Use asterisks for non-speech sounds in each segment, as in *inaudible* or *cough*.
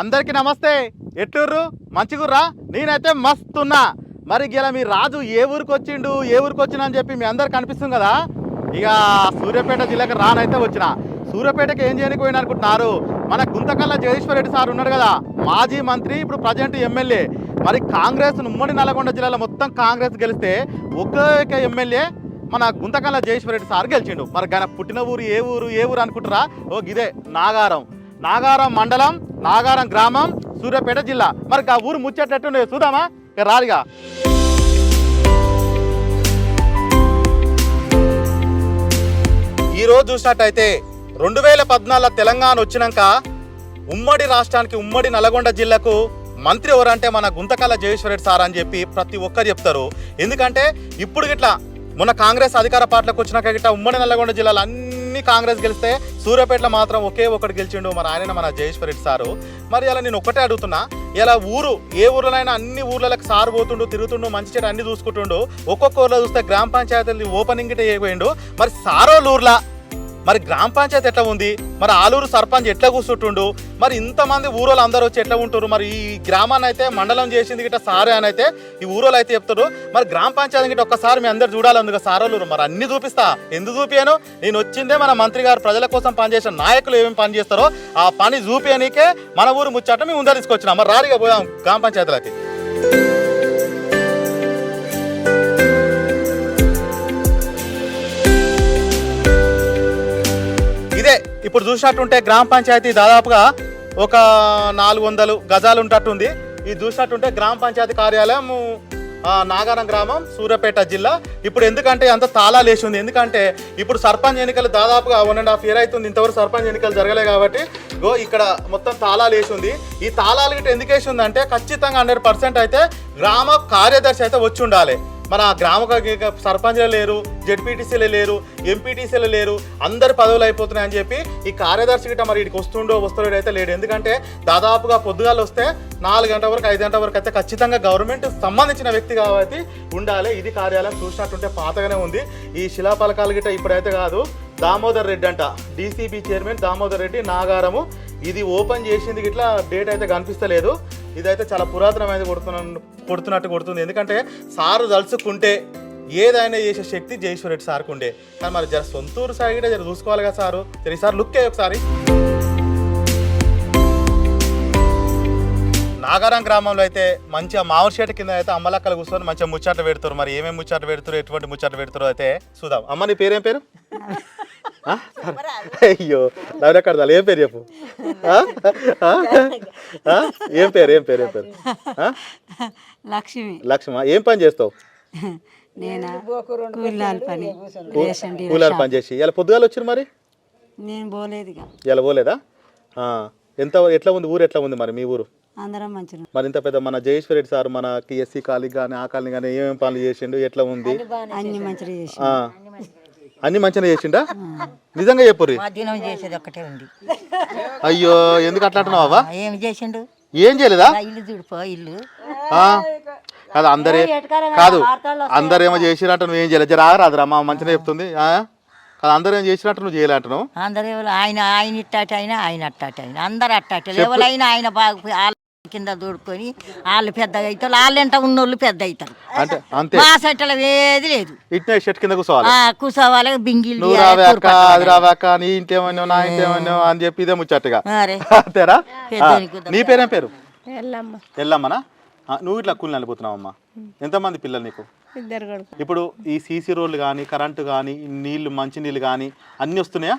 అందరికీ నమస్తే. ఎట్టూర్రు? మంచిగుర్రా? నేనైతే మస్తున్నా. మరి ఇలా మీ రాజు ఏ ఊరికి వచ్చిండు ఏ ఊరికి వచ్చినా అని చెప్పి మీ అందరికి కనిపిస్తుంది కదా? ఇక సూర్యాపేట జిల్లాకి రానైతే వచ్చిన. సూర్యాపేటకి ఏం చేయడానికి పోయిన అనుకుంటున్నారు? మన గుంతకల్ల జగదీశ్వర రెడ్డి సార్ ఉన్నాడు కదా? మాజీ మంత్రి ఇప్పుడు ప్రజెంట్ ఎమ్మెల్యే. మరి కాంగ్రెస్ ఉమ్మడి నల్గొండ జిల్లాలో మొత్తం కాంగ్రెస్ గెలిస్తే ఒకే ఎమ్మెల్యే మన గుంతకల్ల జగదీశ్వర రెడ్డి సార్ గెలిచిండు. మరి ఆయన పుట్టిన ఊరు ఏ ఊరు ఏ ఊరు అనుకుంటారా? ఓ ఇదే నాగారం. నాగారం మండలం నాగారం గ్రామం సూర్యాపేట జిల్లా. మరి ఆ ఊరు ముచ్చట్లెట్టుండే చూద్దామా? ఇక రాదుగా ఈరోజు చూసినట్టయితే రెండు వేల పద్నాలుగు తెలంగాణ వచ్చినాక ఉమ్మడి రాష్ట్రానికి ఉమ్మడి నల్గొండ జిల్లాకు మంత్రి ఎవరంటే మన గుంతకల్ల జగేశ్వరరెడ్డి సార్ అని చెప్పి ప్రతి ఒక్కరు చెప్తారు. ఎందుకంటే ఇప్పుడు గిట్లా మొన్న కాంగ్రెస్ అధికార పార్టీలకు వచ్చినాక గిట్ట ఉమ్మడి నల్లగొండ జిల్లాలో అన్ని కాంగ్రెస్ గెలిస్తే సూర్యాపేటలో మాత్రం ఒకే ఒకటి గెలిచిండు మరి ఆయన మన జగేశ్వరరెడ్డి సారు. మరి అలా నేను ఒకటే అడుగుతున్నా ఇలా ఊరు ఏ ఊర్లోనైనా అన్ని ఊర్లకు సార్ పోతుండు తిరుగుతుండు మంచి చెడు అన్ని చూసుకుంటుండు ఒక్కొక్క ఊర్లో చూస్తే గ్రామ పంచాయతీ ఓపెనింగ్ గిట్ట చేయబోయిండు. మరి సారోళ్ళ ఊర్లా మరి గ్రామ పంచాయతీ ఎట్లా ఉంది? మరి ఆలూరు సర్పంచ్ ఎట్లా కూర్చుంటుండు? మరి ఇంతమంది ఊరోళ్ళు అందరూ వచ్చి ఎట్లా ఉంటారు మరి ఈ గ్రామాన్ని అయితే మండలం చేసింది గిట్ట సారే అని అయితే ఈ ఊరోళ్ళు అయితే చెప్తారు మరి గ్రామ పంచాయతీ గిట్ట ఒక్కసారి మీ అందరు చూడాలి అందుకు సారోళ్ళు మరి అన్ని చూపిస్తా. ఎందుకు చూపియాను? నేను వచ్చిందే మన మంత్రి గారు ప్రజల కోసం పనిచేసిన నాయకులు ఏమేమి పని చేస్తారో ఆ పని చూపియనికే మన ఊరు ముచ్చట మేము ముందర తీసుకొచ్చినా. మరి రారిగా పోయాం గ్రామ పంచాయతీలకి. ఇప్పుడు చూసినట్టుంటే గ్రామ పంచాయతీ దాదాపుగా ఒక నాలుగు వందలు గజాలు ఉంటట్టుంది ఇది చూసినట్టుంటే గ్రామ పంచాయతీ కార్యాలయం నాగారం గ్రామం సూర్యాపేట జిల్లా. ఇప్పుడు ఎందుకంటే అంత తాళాలు వేసి ఉంది ఎందుకంటే ఇప్పుడు సర్పంచ్ ఎన్నికలు దాదాపుగా వన్ అండ్ హాఫ్ ఇయర్ అవుతుంది ఇంతవరకు సర్పంచ్ ఎన్నికలు జరగలే కాబట్టి గో ఇక్కడ మొత్తం తాళాలు వేసి ఉంది ఈ తాళాలు గిట్ట ఎందుకు వేసి ఉందంటే ఖచ్చితంగా హండ్రెడ్ పర్సెంట్ అయితే గ్రామ కార్యదర్శి అయితే వచ్చి ఉండాలి. మన గ్రామ క- సర్పంచ్లు లేరు జెడ్పీటీసీలు లేరు ఎంపీటీసీలు లేరు అందరు పదవులు అయిపోతున్నాయి అని చెప్పి ఈ కార్యదర్శి గిట్ట మరి ఇక్కడికి వస్తుండో వస్తుండో అయితే లేడు. ఎందుకంటే దాదాపుగా పొద్దుగాలు వస్తే నాలుగు గంటల వరకు ఐదు గంటల వరకు అయితే ఖచ్చితంగా గవర్నమెంట్ సంబంధించిన వ్యక్తి కాబట్టి ఉండాలి. ఇది కార్యాలయం చూసినట్టుంటే పాతగానే ఉంది. ఈ శిలాపలకాలు గిట్ట ఇప్పుడైతే కాదు దామోదర్ రెడ్డి అంట. DCB chairman Damodar Reddy Nagaram. ఇది ఓపెన్ చేసింది ఇట్లా డేట్ అయితే కనిపిస్తలేదు. ఇదైతే చాలా పురాతనమైనది కొడుతున్న కొడుతున్నట్టు కొడుతుంది. ఎందుకంటే సారు తలుచుకుంటే ఏదైనా చేసే శక్తి జయేశ్వరెడ్డి సార్కు ఉండే కానీ మరి జర సొంతూరు సార్ జర చూసుకోవాలి కదా సారు. జర ఈసారి లుక్ అయ్యి ఒకసారి. నాగారం గ్రామంలో అయితే మంచిగా మామిడి చెట్టు కింద అయితే అమ్మలక్కలు కూర్చొని మంచిగా ముచ్చట్లు పెడతారు మరి ఏమేమి ముచ్చట్లు పెడతారు ఎటువంటి ముచ్చట్లు పెడతారు అయితే చూద్దాం. అమ్మ నీ పేరేం పేరు? ఆ? అయ్యో నవ్వులెక్కడదాలు ఏం పేరు చెప్పు? ఏం పేరు ఏం పేరు ఏం పేరు? లక్ష్మి. లక్ష్మ? ఏం పని చేస్తావు? నేను? కూలాల పని. కూలాలు. పని చేసి. ఇలా పొద్దుగాలు వచ్చారు మరి? నేను పోలేదుగా. ఇలా పోలేదా? ఆ. ఎంత ఎట్లా ఉంది? ఊరు ఎట్లా ఉంది మరి మీ ఊరు? అందరం మంచిగా మరి ఇంత పెద్ద మన జయేశ్వర రెడ్డి సార్ మనకి ఎస్సీ కాలనీ కానీ ఆ కాలనీ కానీ ఏమేమి పనులు చేసిండు? ఎట్లా ఉంది? అన్ని మంచిగా చేసి ఆ. అన్ని మంచిగా చేసిండా? నిజంగా చెప్పుర్రి. మధ్యాహ్నం చేసేది ఒక్కటే ఉంది. అయ్యో ఎందుకు అట్లా అంటున్నావు అవ్వ? ఏం చేసిండు? ఏం చేయలేదా? ఇల్లు చూడిపో ఇల్లు. ఆ? కాదు అందరే కాదు అందరేమో చేసినట్టు నువ్వు ఏం చేయలేదు జర రాదురా మా మంచిగా చెప్తుంది. ఆ? కాదు అందరూ ఏం చేసినట్టు నువ్వు చేయలేంటు నువ్వు అందరు ఆయన ఆయన ఇట్టాట అయినా ఆయన అట్టాట అయినా అందరు అట్టాట ఎవరైనా ఆయన బాగా కింద దూడుకొని వాళ్ళు పెద్దగా అవుతారు వాళ్ళు ఎంత ఉన్నోళ్ళు పెద్ద అవుతారు. అంటే అంతే. మా సెట్టలు ఏది లేదు. షర్ట్ కింద కూర్చోవాలి. ఆ కూసోవాలి బింగిల్ నువ్వు రావే అక్క అది రావే అక్క నీ ఇంటేమన్నావు నా ఇంటేమన్నావు అని చెప్పి ఇదే ముచ్చట్టుగా మరే. *laughs* అంతేరా. పెద్దోనికి నీ పేరేం పేరు? వెళ్ళమ్మ ఎల్లమ్మనా? ఆ, నువ్వు ఇట్లా కూలి నలిపోతున్నావమ్మా ఎంతమంది పిల్లలు నీకు? ఇద్దరు కొడుకు ఇప్పుడు ఈ సీసీ రోడ్లు కానీ కరెంటు కానీ నీళ్ళు మంచి నీళ్ళు కానీ అన్నీ వస్తున్నాయా?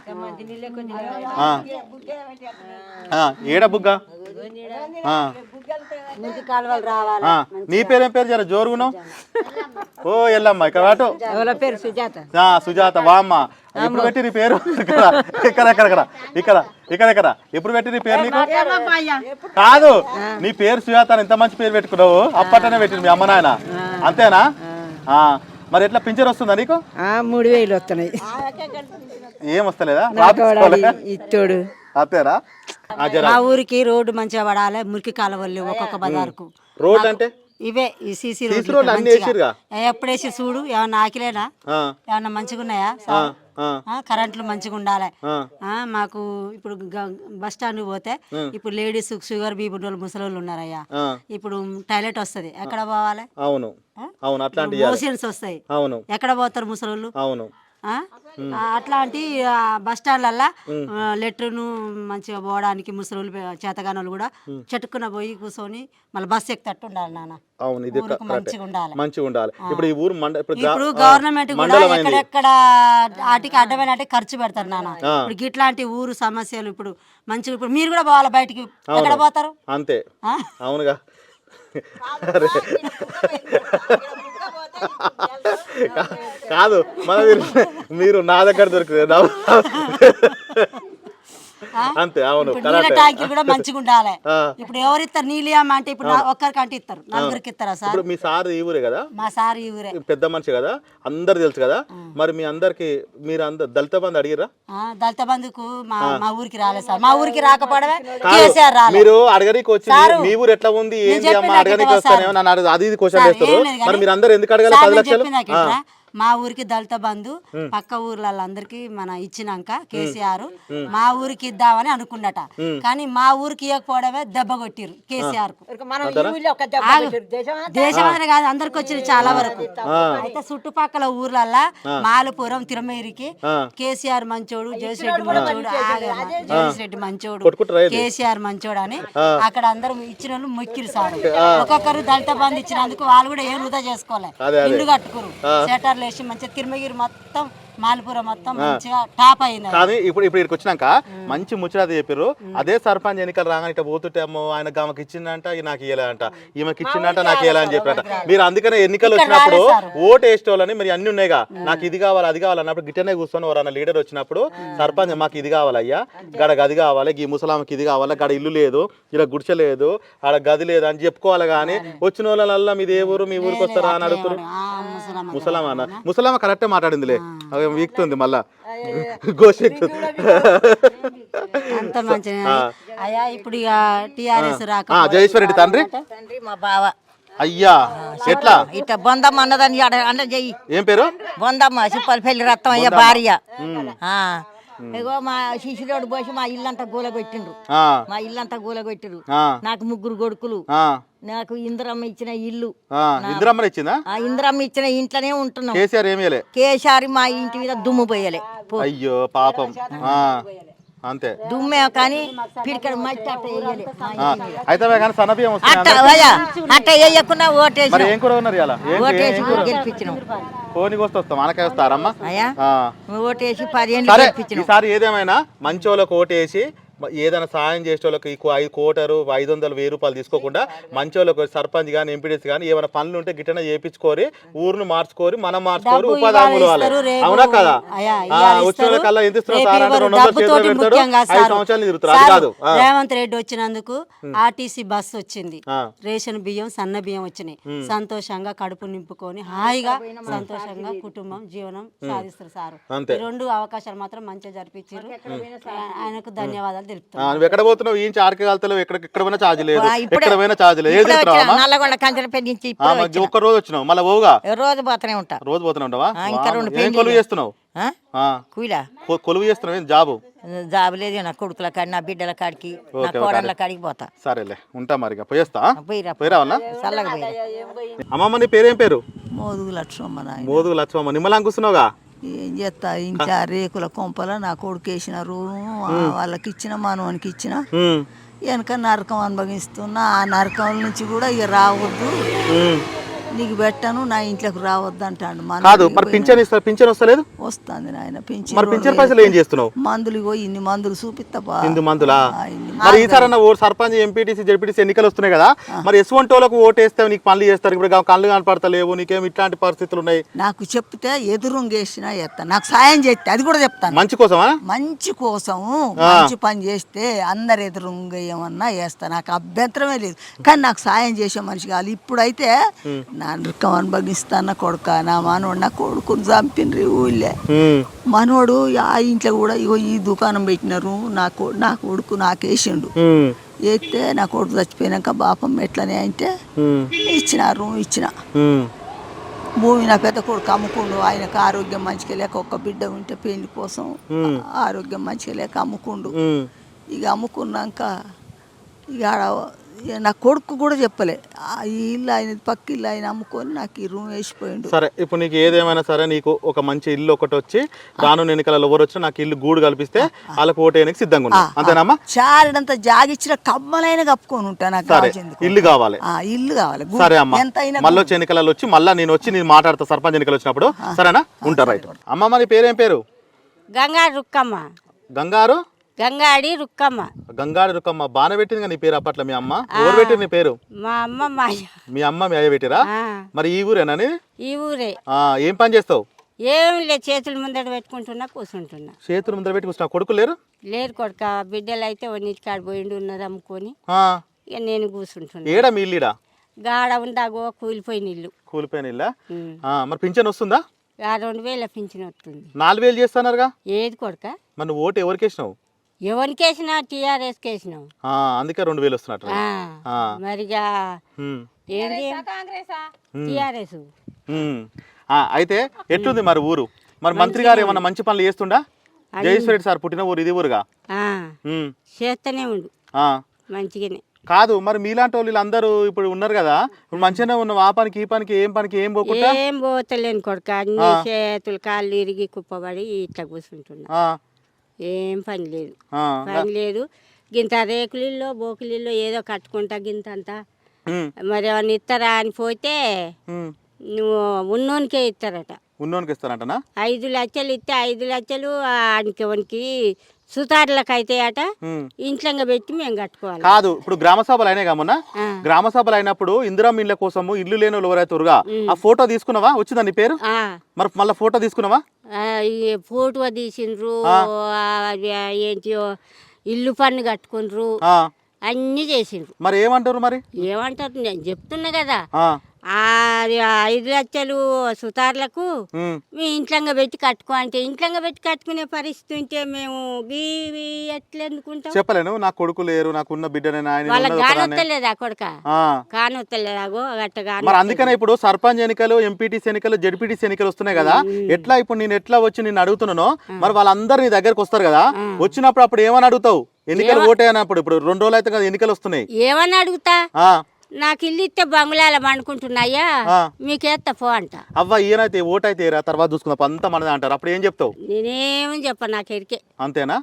ఆ. ఆ, ఏడ బుగ్గ. కాలువలు రావాలి. ఆ, నీ పేరేం పేరు జర? జోరుగున్నావు ఓ ఎల్లమ్మ. ఇక్కడ అటు. ఎవరి పేరు? సుజాత. ఆ, సుజాత వామ్మ. ఎప్పుడు పెట్టి నీ పేరు? ఇక్కడ ఇక్కడ ఇక్కడ ఇక్కడ. ఇక్కడ ఇక్కడ ఇక్కడ. ఎప్పుడు పెట్టి నీ పేరు నీకు? కాదు. నీ పేరు సుజాత అని ఎంత మంచి పేరు పెట్టుకున్నావు. అప్పట్లోనే పెట్టింది మీ అమ్మ నాయన. అంతేనా? ఆ, మరి ఎట్లా పింఛన్ వస్తుందా నీకు? మూడు వేలు వస్తున్నాయి. ఏం వస్తలేదా? ఇత్తోడు. అంతేనా మా ఊరికి రోడ్డు మంచిగా పడాలి మురికి కాలువలు ఒక్కొక్క బజార్కు. రోడ్ అంటే? ఇవే ఈ సీసీ రోడ్లు ఎప్పుడు వేసి చూడు ఏమన్నా ఆకిలేనా? ఆ, ఏమన్నా మంచిగా ఉన్నాయా ఆ. ఆ, ఆ, కరెంట్లు మంచిగా ఉండాలి. ఆ, ఆ, మాకు ఇప్పుడు బస్ స్టాండ్ పోతే ఇప్పుడు లేడీస్ షుగర్ బీపీ వాళ్ళు ముసలి వాళ్ళు ఉన్నారయ్యా ఇప్పుడు టాయిలెట్ వస్తుంది. ఎక్కడ పోవాలి? అవును. అవును అట్లాంటి మోషన్స్ వస్తాయి. అవును. ఎక్కడ పోతారు ముసలోళ్ళు? అవును. అట్లాంటి బస్ స్టాండ్లల్లో లెటర్ను మంచిగా పోవడానికి ముసలోళ్ళు చేతగానోళ్ళు కూడా చెట్టుకున్న పోయి కూర్చొని మళ్ళీ బస్సు ఎక్కితట్టు ఉండాలి నాన్న అవును ఇది ఊరికి మంచిగా ఉండాలి మంచిగా ఉండాలి ఇప్పుడు ఈ ఊరు మండ ఇప్పుడు గవర్నమెంట్ కూడా ఎక్కడెక్కడ వాటికి అడ్డమైన ఖర్చు పెడతారు నాన్న ఇప్పుడు ఇట్లాంటి ఊరు సమస్యలు ఇప్పుడు మంచిగా ఇప్పుడు మీరు కూడా పోవాలి బయటికి ఎక్కడ పోతారు అంతే? అవునుగా. కాదు మన మీరు నా దగ్గర దొరికింది అంతే అవును. నీళ్ళ ట్యాంకీ కూడా మంచిగా ఉండాలి. *laughs* ఇప్పుడు ఎవరు ఇస్తారు? నీళ్ళు అంటే ఇప్పుడు ఒక్కరికి అంటే ఇస్తారు. నలుగురికి ఇస్తారా సార్? ఇప్పుడు మీ సార్ ఈ ఊరే కదా? మా సార్ ఈ ఊరే. పెద్ద మనిషి కదా? అందరు తెలుసు కదా? మరి మీ అందరికి మీరు అందరు దళిత బంధు అడిగిరా దళిత బంధుకు మా మా ఊరికి రాలేదు సార్. మా ఊరికి రాకపోవడమే కేసీఆర్ రాలేదు మీరు అడగరికి వచ్చి సారు, మీ ఊరు ఎట్లా ఉంది? ఏంటి అమ్మ? కదా వస్తానేమో. నన్ను అది ఇది క్వశ్చన్ చేస్తారు. మరి మీరు అందరు ఎందుకు అడగాలి? పది లక్షలు? మా ఊరికి దళిత బంధు పక్క ఊర్లందరికి మన ఇచ్చినాక కేసీఆర్. మా ఊరికి ఇద్దామని అనుకున్నట. కానీ మా ఊరికి ఇవ్వకపోవడమే దెబ్బ కొట్టిరు కేసీఆర్కు కాదు అందరికి వచ్చింది చాలా వరకు. అయితే చుట్టుపక్కల ఊర్లల్లా మాలపురం తిరుమేరికి కేసీఆర్ మంచోడు జయశ్రెడ్డి మంచోడు ఆగమ్మ. జయశ్రెడ్డి మంచోడు? కేసీఆర్ మంచోడు అని అక్కడ అందరూ ఇచ్చిన వాళ్ళు మొక్కిరు సార్ ఒక్కొక్కరు దళిత బంధు ఇచ్చినందుకు వాళ్ళు కూడా ఏం వృధా చేసుకోలే. అదే, అదే. ఇల్లు కట్టుకురు షటర్లు వేసి మంచిగా తిరుమగిరి మొత్తం మాలపురం మొత్తం మంచిగా టాప్ అయింది అది. కానీ ఇప్పుడు ఇప్పుడు ఇక్కడికి వచ్చినాక మంచి ముచ్చట చెప్పారు అదే సర్పంచ్ ఎన్నికలు రాగానే ఇట్లా పోతుంటే అమ్మో ఆయన ఆమెకి ఇచ్చిందంట నాకు ఇయ్యలేదంట ఈమెకి ఇచ్చిందంట నాకు ఇయ్యాల అని చెప్పారట మీరు అందుకనే ఎన్నికలు వచ్చినప్పుడు ఓటు వేసేటోళ్ళని మరి అన్ని ఉన్నాయిగా. నాకు ఇది కావాలి అది కావాలి అన్నప్పుడు గిట్టనే కూర్చొని ఎవరన్నా లీడర్ వచ్చినప్పుడు సర్పంచ్ మాకు ఇది కావాలి అయ్యా గడ గది కావాలి ఈ ముసలామకి ఇది కావాలి గడ ఇల్లు లేదు ఇలా గుడిచె లేదు ఆడ గది లేదు అని చెప్పుకోవాలి కానీ వచ్చిన వాళ్ళ మీది ఏ ఊరు మీ ఊరికి వస్తారా అని అడుగుతారు ముసలమ్మ. ముసలామా ముసలామా కరెక్టే మాట్లాడిందిలే. అవి వీక్తుంది మళ్ళా. గోషెక్తుంది *laughs* అంత మంచిగా అయ్యా ఇప్పుడు ఇక టిఆర్ఎస్ రాక జయేశ్వరరెడ్డి తండ్రి? తండ్రి మా బావ. అయ్యా ఎట్లా? ఇట్ట బొందమ్మ అన్నదని అన్న చెయ్యి. ఏం పేరు? బొందమ్మ సిప్పలపల్లి రత్తం అయ్య భార్య. ఆ. ఇగో మా శిశులోడు పోసి మా ఇల్లంతా గూలగొట్టిండ్రు. ఆ, మా ఇల్లంతా గూలగొట్టిరు ఆ, నాకు ముగ్గురు కొడుకులు. ఆ, నాకు ఇందిరమ్మ ఇచ్చిన ఇల్లు. ఆ. ఇందిరమ్మని ఇచ్చిందా? ఆ ఇందిరమ్మ ఇచ్చిన ఇంట్లోనే ఉంటున్నాం. కేసీఆర్ ఏమి ఇయ్యలే కేసారి మా ఇంటి మీద దుమ్ము పోయలే. అయ్యో పాపం. ఆ, అంతే. దుమ్మే కానీ పిడికడ మట్టి అట్ట వేయలే. అయితే కానీ సన్నబియ్యం అట్ట వేయకుండా మరి ఓటేసి ఏం కూర ఉన్నారు ఇలా ఏం ఓటేసి గెలిపించినాం. కోనికి వస్తే మనకే వస్తారమ్మా. ఓటేసి పదిహేను సరే గెలిపించినాం. ఈసారి ఏదేమైనా మంచోళ్ళకి ఓటేసి ఏదైనా సాయం చేసే వాళ్ళకి ఐదు కోటరు ఐదు వందలు వెయ్యి రూపాయలు తీసుకోకుండా మంచోళ్ళకి సర్పంచ్ కానీ ఎంపీడీసీ కానీ ఏమైనా పనులు ఉంటే గిట్టన చేపించుకోరి ఊరును మార్చుకోరి మనం మార్చుకోరి ఉపాధి హామీలు వాళ్ళే. అవునా కదా? వచ్చిన వాళ్ళకల్లా ఎంత ఇస్తున్నారు రేపు సార్? అంటే ఇవ్వరు. రెండు వందలు చేతిలో డబ్బుతోటి పెడతాడు? ముఖ్యంగా ఐదు సారు. సంవత్సరాలు తిరుగుతారు అది కాదు. రేవంత్ రెడ్డి వచ్చినందుకు ఆర్టీసీ బస్ వచ్చింది. రేషన్ బియ్యం సన్న బియ్యం వచ్చినాయి. సంతోషంగా కడుపు నింపుకొని హాయిగా సంతోషంగా కుటుంబం జీవనం సాధిస్తారు సారు. రెండు అవకాశాలు మాత్రం మంచిగా జరిపించారు. ఆయనకు ధన్యవాదాలు. తెలుపుతాను నువ్వు ఎక్కడ పోతున్నావు? ఈ ఆర్కే వెళ్తావు ఎక్కడ ఎక్కడ పోయినా ఛార్జ్ లేదు. ఎక్కడ పోయినా ఛార్జ్ లేదు. ఏది నల్లగొండ కంచెలపల్లి నుంచి ఒక్క రోజు వచ్చినావు? మళ్ళీ పోవుగా? రోజు పోతూనే ఉంటా. రోజు పోతున్నా ఉంటావా? ఇంకా. రెండు ఏం. కొలువు చేస్తున్నావు? కూలా కొలువు చేస్తున్నావు? ఏం జాబు? జాబు లేదు నా కొడుకుల కాడి నా బిడ్డల కాడికి నా కోడళ్ళ కాడికి పోతా. సరేలే ఉంటా మరి పోయేస్తా? పోయిరా. పోయిరా చల్లగా పోయిరా. అమ్మమ్మ నీ పేరేం పేరు? మోదుగు లక్ష్మమ్మ మోదుగు లక్ష్మమ్మ. నిమ్మలాం కూర్చున్నావుగా? ఏం చేస్తా? ఇంకా రేకుల కొంపల నా కొడుకు వేసినారు. ఆ వాళ్ళకి ఇచ్చిన మనవానికి ఇచ్చిన. వెనక నరకం అనుభవిస్తున్నా. ఆ నరకం నుంచి కూడా ఇక రావద్దు. నీకు పెట్టను నా ఇంట్లోకి రావద్దు అంటాడు కాదు మరి పింఛన్ ఇస్తా పింఛన్ వస్తలేదు? వస్తుంది నాయన పింఛన్ మరి పింఛన్ పైసలు ఏం చేస్తున్నావు? మందులు ఇగో ఇన్ని మందులు చూపిస్తాపా ఇందు మందులా? ఇన్ని మరి ఈసారి అన్న ఓటు సర్పంచ్ ఎంపీటీసీ జడ్పీటీసీ ఎన్నికలు వస్తున్నాయి కదా మరి ఎటువంటి వాళ్ళకు ఓటు వేస్తే నీకు పనులు చేస్తారు ఇప్పుడు కళ్ళు కనపడతలేవు నీకేం ఇట్లాంటి పరిస్థితులు ఉన్నాయి? నాకు చెప్తే ఎదురుంగేసినా ఎత్తా. నాకు సాయం చేస్తే అది కూడా చెప్తాను. మంచి కోసమా? మంచి కోసం మంచి పని చేస్తే అందరు ఎదురుగా ఏమన్నా వేస్తా నాకు అభ్యంతరమే లేదు. కానీ నాకు సాయం చేసే మనిషి కాదు ఇప్పుడైతే నా నృకం అనుభవిస్తాన కొడుక నా మనోడు నా కొడుకుని చంపినరి ఊళ్ళే. మనోడు ఆ ఇంట్లో కూడా ఇగో ఈ దుకాణం పెట్టినారు నా నా కొడుకు నాకేసిండు. ఎత్తే నా కొడుకు చచ్చిపోయినాక బాపం ఎట్లనే అంటే ఇచ్చినారు ఇచ్చిన. భూమి నా పెద్ద కొడుకు అమ్ముకుండు ఆయనకు ఆరోగ్యం మంచిగా లేక ఒక్క బిడ్డ ఉంటే పెళ్ళి కోసం ఆరోగ్యం మంచిగా లేక అమ్ముకుండు. ఇక అమ్ముకున్నాక ఇక నా కొడుకు కూడా చెప్పలే. ఆ ఈ ఇల్లు ఆయన పక్క ఇల్లు ఆయన అమ్ముకొని నాకు ఈ రూమ్ వేసిపోయిండు. సరే ఇప్పుడు నీకు ఏదేమైనా సరే నీకు ఒక మంచి ఇల్లు ఒకటి వచ్చి రాను ఎన్నికలలో ఎవరు వచ్చినా నాకు ఇల్లు గూడు కల్పిస్తే వాళ్ళకి ఓటు వేయడానికి సిద్ధంగా ఉన్నా. అంతేనమ్మా చారడంత జాగిచ్చిన కమ్మలైన కప్పుకొని ఉంటా నాకు సరే కావాల్సింది ఇల్లు కావాలి. ఆ, ఇల్లు కావాలి. సరే అమ్మా. ఎంతైనా మళ్ళీ వచ్చి ఎన్నికలలో వచ్చి మళ్ళీ నేను వచ్చి నేను మాట్లాడతా సర్పంచ్ ఎన్నికలు వచ్చినప్పుడు. సరేనా? ఉంటా రైట్. అమ్మ మరి పేరేం పేరు? గంగా రుక్కమ్మ. గంగారు? గంగాడి రుక్కమ్మ. గంగాడి రుకమ్మ బాగానే పెట్టింది కదా నీ పేరు అప్పట్లో మీ అమ్మ? ఎవరు పెట్టిరు నీ పేరు? మా అమ్మ మా మీ అమ్మ మీ అయ్య పెట్టిరా? మరి ఈ ఊరేనని ఈ ఊరే. ఏం పని చేస్తావు? ఏం లేదు చేతుల ముందట పెట్టుకుంటున్నా కూర్చుంటున్నా. చేతులు ముందర పెట్టి కూర్చున్నా కొడుకు లేరు? లేరు కొడుక. బిడ్డలు అయితే ఒన్నిటికాడ పోయిండు ఉన్నారు అమ్ముకొని. ఇక నేను కూర్చుంటున్నా. ఏడా మీ ఇల్లుడా గాడ ఉందాగో కూలిపోయిన ఇల్లు. కూలిపోయిన ఇల్లా? మరి పింఛన్ వస్తుందా? రెండు వేల పింఛన్ వస్తుంది. నాలుగు వేలు చేస్తున్నారుగా ఏది కొడుక? నువ్వు ఓటు ఎవరికి వేసినావు? ఎవరికి వేసినా టీఆర్ఎస్కి వేసినాం ఆ, అందుకే రెండు వేలు వస్తున్నట్టు ఆ, ఆ. మరిగా ఉమ్, ఏంది? టీఆర్ఎస్ ఉమ్. ఆ, అయితే ఎట్లుంది మరి ఊరు? మరి మంత్రి గారు ఏమన్నా మంచి పనులు చేస్తుండా? జయేశ్వర రెడ్డి సార్ పుట్టిన ఊరు ఇది ఊరుగా? ఆ, ఉమ్, చేస్తూనే ఉండు. ఆ. మంచిగానే. కాదు మరి మీలాంటి వాళ్ళు అందరూ ఇప్పుడు ఉన్నారు కదా ఇప్పుడు మంచిగానే ఉన్న. ఆ పనికి ఈ పనికి ఏం పనికి ఏం పోకుండా? ఏం పోతలేను కొడుక. అన్ని చేతులు కాళ్ళు ఇరిగి కుప్పబడి ఇట్లా కూర్చుంటున్నా. ఆ, ఏం పని లేదు. పని లేదు. గింత రేకులిల్లో బోకులిల్లో ఏదో కట్టుకుంటా గింత అంతా మరి ఏమన్నా ఇస్తారా అని పోతే. నువ్వు ఉన్నోనికే ఇస్తారట ఉన్నోనికి ఇస్తారంటనా? ఐదు లక్షలు ఇస్తే ఐదు లక్షలు ఆనికి వానికి సుతారులకు అయితే అట. ఇంట్లో పెట్టి మేము కట్టుకోవాలి. కాదు ఇప్పుడు గ్రామ సభలు అయినాయి కమన్నా ఆ. గ్రామ సభలు అయినప్పుడు ఇందిరామ ఇళ్ళ కోసము ఇల్లు లేని వాళ్ళు ఆ ఫోటో తీసుకున్నావా? వచ్చిందా నీ పేరు? మరి మళ్ళీ ఫోటో తీసుకున్నావా? ఫోటో తీసిండ్రు ఏంటియో ఇల్లు పన్ను కట్టుకుండ్రు అన్నీ చేసిండ్రు. మరి ఏమంటారు మరి? ఏమంటారు? నేను చెప్తున్నా కదా. ఐదు లక్షలు సుతార్లకు. మీ ఇంట్లో పెట్టి కట్టుకో అంటే ఇంట్లో పెట్టి కట్టుకునే పరిస్థితి ఉంటే మేము గీవి ఎట్లా ఎందుకుంటాం చెప్పలేను. నా కొడుకు లేరు నాకున్న బిడ్డనే వాళ్ళకి. కానొత్తలేదా కొడుక? ఆ. కానొత్తలేదాగో గట్ట మరి అందుకనే ఇప్పుడు సర్పంచ్ ఎన్నికలు ఎంపీటీసీ ఎన్నికలు జడ్పీటీసీ ఎన్నికలు వస్తున్నాయి కదా. ఎట్లా ఇప్పుడు నేను ఎట్లా వచ్చి నేను అడుగుతున్నానో మరి వాళ్ళందరూ నీ దగ్గరకు వస్తారు కదా. వచ్చినప్పుడు అప్పుడు ఏమని అడుగుతావు? ఎన్నికలు ఓటే అన్నప్పుడు ఇప్పుడు రెండు రోజులు అయితే కదా ఎన్నికలు వస్తున్నాయి. ఏమని అడుగుతా? నాకు ఇల్లు ఇస్తే బంగ్లాల పండుకుంటున్నాయా ఆ. మీకేస్తా పో అంట. అవ్వ ఈయనైతే ఓటు అయితే ఏరా? తర్వాత చూసుకుందాం. అంతా మనదే అంటారు. అప్పుడు ఏం చెప్తావు? నేనేమని చెప్ప నాకు ఎరికే. అంతేనా.